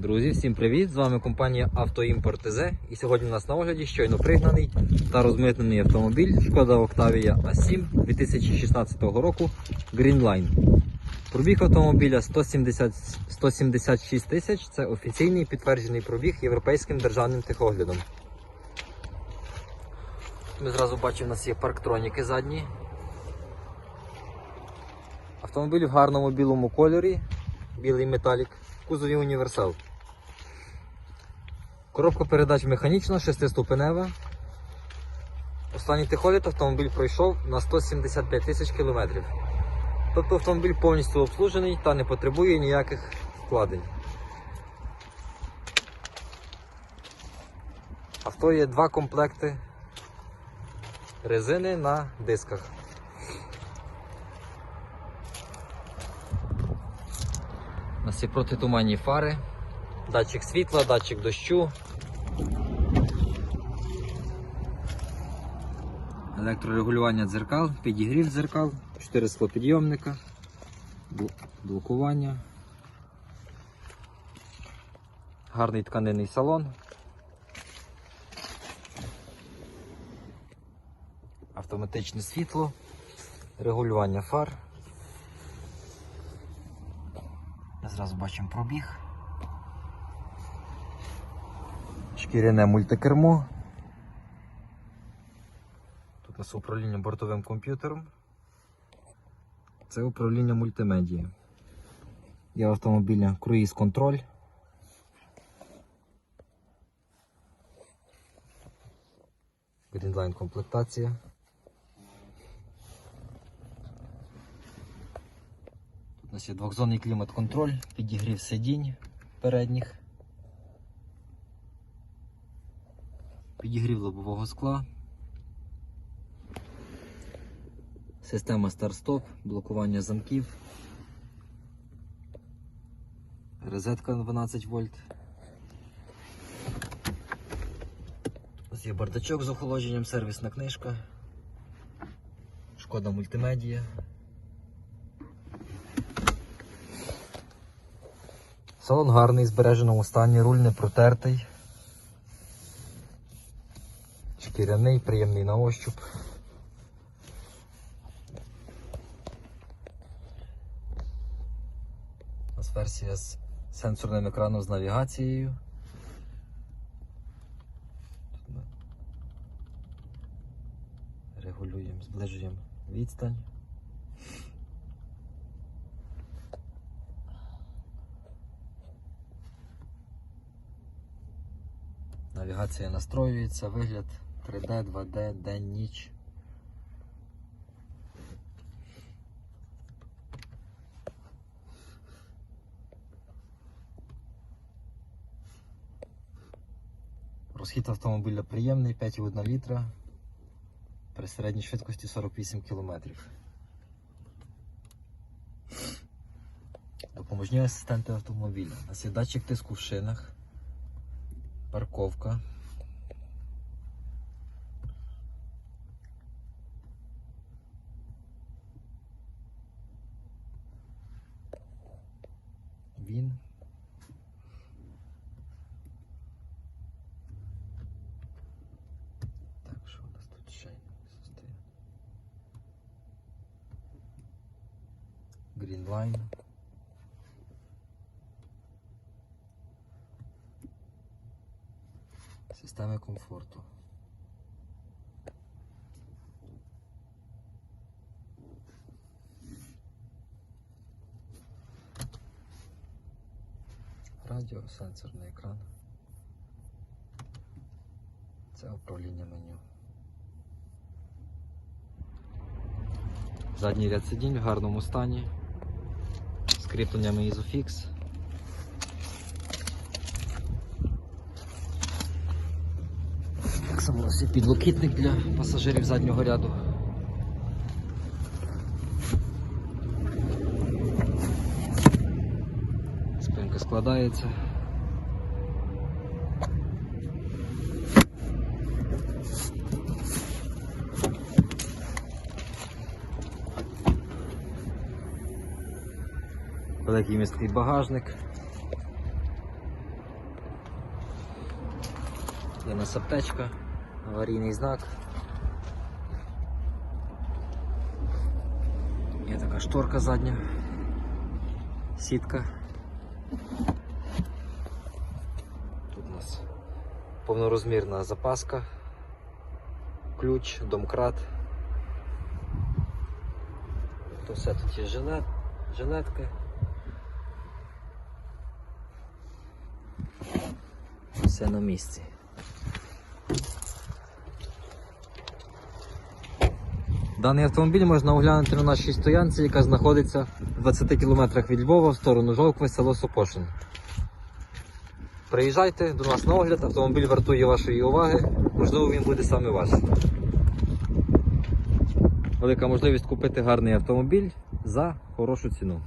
Друзі, всім привіт! З вами компанія Автоімпорт ТЗ. І сьогодні у нас на огляді щойно пригнаний та розмитнений автомобіль Шкода Octavia A7 2016 року Greenline. Пробіг автомобіля 170, 176 тисяч. Це офіційний підтверджений пробіг європейським державним техоглядом. Ми зразу бачимо, у нас є парктроніки задні. Автомобіль в гарному білому кольорі, білий металік, кузові універсал. Коробка передач механічна, шестиступенева. Останній техогляд автомобіль пройшов на 175 тисяч кілометрів. Тобто автомобіль повністю обслужений та не потребує ніяких вкладень. Авто є два комплекти резини на дисках. У нас є протитуманні фари, датчик світла, датчик дощу. Електрорегулювання дзеркал, підігрів дзеркал, 4 склопідйомника, бл- блокування. Гарний тканинний салон. Автоматичне світло, регулювання фар. Зразу бачимо пробіг. Шкіряне мультикермо. Тут у нас управління бортовим комп'ютером. Це управління мультимедією. Є автомобіля круїз контроль. Greenline комплектація. Тут У нас є двохзонний клімат-контроль, підігрів сидінь передніх, підігрів лобового скла, система старт-стоп, блокування замків, розетка на 12 вольт. Ось є бардачок з охолодженням, сервісна книжка, шкода мультимедія. Салон гарний, збереженому стані, руль не протертий. Шкіряний, приємний на ощуп. У нас версія з сенсорним екраном з навігацією. Тут ми Регулюємо, зближуємо відстань. Навігація настроюється, вигляд 3D, 2D, день, ніч. Розхід автомобіля приємний, 5,1 літра при середній швидкості 48 км. Допоможні асистенти автомобіля. У нас є датчик тиску в шинах. Парковка. Він. Так, що у нас тут ще стоїть? Greenline. Системи комфорту. Радіо, сенсорний екран. Це управління меню. Задній ряд сидінь в гарному стані. З кріпленнями Isofix. Так само у нас є підлокітник для пасажирів заднього ряду. Складається. Великий міський багажник. Є у нас аптечка, аварійний знак. Є така шторка задня, сітка. Тут у нас повнорозмірна запаска, ключ, домкрат. То все тут є жилет, жилетки. Все на місці. Даний автомобіль можна оглянути на нашій стоянці, яка знаходиться в 20 кілометрах від Львова в сторону Жовкви, село Сопошин. Приїжджайте до нас на огляд, автомобіль вартує вашої уваги, можливо він буде саме ваш. Велика можливість купити гарний автомобіль за хорошу ціну.